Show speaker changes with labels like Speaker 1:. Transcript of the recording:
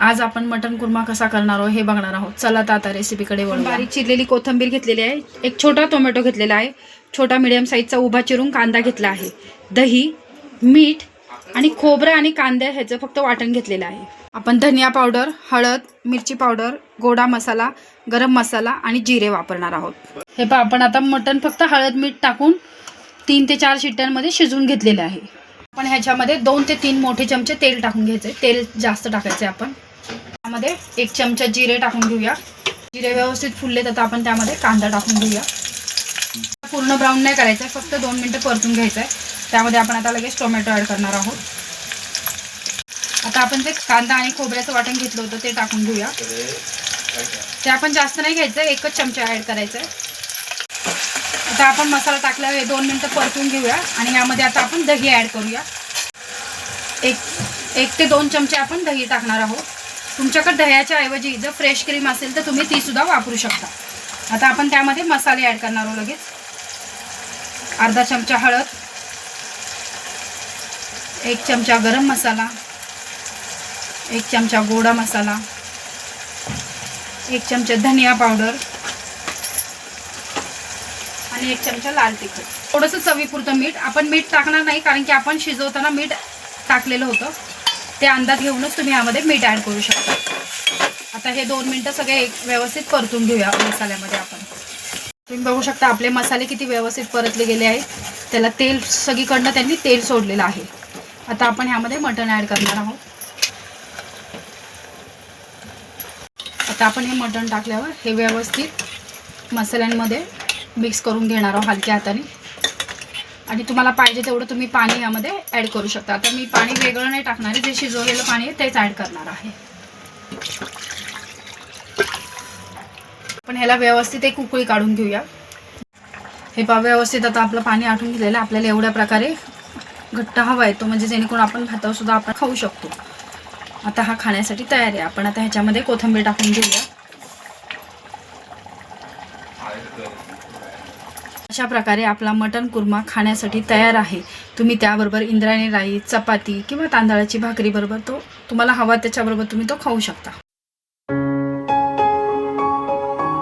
Speaker 1: आज आपण मटन कुर्मा कसा करणार आहोत हे बघणार आहोत. चला तर आता रेसिपीकडे वळू बारीक चिरलेली कोथिंबीर घेतलेली आहे. एक छोटा टोमॅटो घेतलेला आहे. छोटा मिडियम साईजचा उभा चिरून कांदा घेतला आहे. दही मीठ आणि खोबरं आणि कांदा ह्याचं फक्त वाटण घेतलेलं आहे. आपण धनिया पावडर हळद मिरची पावडर गोडा मसाला गरम मसाला आणि जिरे वापरणार आहोत. हे पहा आपण आता मटण फक्त हळद मीठ टाकून तीन ते चार शिट्ट्यांमध्ये शिजवून घेतलेले आहे. आपण ह्याच्यामध्ये दोन ते तीन मोठे चमचे तेल टाकून घ्यायचे तेल जास्त टाकायचे आपण. त्यामध्ये एक चमचा जिरे टाकून घेऊया. जिरे व्यवस्थित फुलले तर आपण त्यामध्ये कांदा टाकून घेऊया. पूर्ण ब्राऊन नाही करायचं आहे फक्त दोन मिनटं परतून घ्यायचं आहे त्यामध्ये आपण आता लगेच टोमॅटो ॲड करणार आहोत. आता आपण जे कांदा आणि खोबऱ्याचं वाटण घेतलं होतं ते टाकून घेऊया. ते आपण जास्त नाही घ्यायचं एकच चमचा ॲड करायचं आहे आता आपण मसाला टाकल्यावर दोन मिनटं परतून घेऊया आणि यामध्ये आता आपण दही ॲड करूया. एक एक ते दोन चमचे आपण दही टाकणार आहोत. तुमच्याकडे दह्याच्या ऐवजी जर फ्रेश क्रीम असेल तर तुम्ही तीसुद्धा वापरू शकता. आता आपण त्यामध्ये मसाले ॲड करणार आहोत लगेच. अर्धा चमचा हळद एक चमचा गरम मसाला एक चमचा गोडा मसाला एक चमचा धनिया पावडर आणि एक चमचा लाल तिखट. थोडंसं चवीपुरतं मीठ. आपण मीठ टाकणार नाही कारण की आपण शिजवताना मीठ टाकलेलं होतं. ते अंदाज घेऊनच तुम्ही यामध्ये मीठ ॲड करू शकता. आता हे दोन मिनटं सगळे एक व्यवस्थित परतून घेऊया मसाल्यामध्ये आपण. तुम्ही बघू शकता आपले मसाले किती व्यवस्थित परतले गेले आहेत. त्याला तेल सगळीकडनं त्यांनी तेल सोडलेलं आहे. आता आपण ह्यामध्ये मटण ॲड करणार आहोत. आता आपण हे मटण टाकल्यावर हे व्यवस्थित मसाल्यांमध्ये मिक्स करून घेणार आहोत हलक्या हाताने. आणि तुम्हाला पाहिजे तेवढं तुम्ही पाणी यामध्ये ॲड करू शकता. आता मी पाणी वेगळं नाही टाकणार आहे. जे शिजवलेलं पाणी आहे तेच ॲड करणार आहे. पण ह्याला व्यवस्थित एक उकळी काढून घेऊया. हे पा व्यवस्थित आता आपलं पाणी आटून घेतलेलं आहे. आपल्याला एवढ्या प्रकारे घट्ट हवा येतो म्हणजे जेणेकरून आपण भातावर सुद्धा आपण खाऊ शकतो. आता हा खाण्यासाठी तयार आहे. आपण आता ह्याच्यामध्ये कोथिंबीर टाकून घेऊया. अशा प्रकारे आपला मटण कुर्मा खाण्यासाठी तयार आहे. तुम्ही त्याबरोबर इंद्रायणी राई चपाती किंवा तांदळाची भाकरीबरोबर तो तुम्हाला हवा त्याच्याबरोबर तुम्ही तो खाऊ शकता.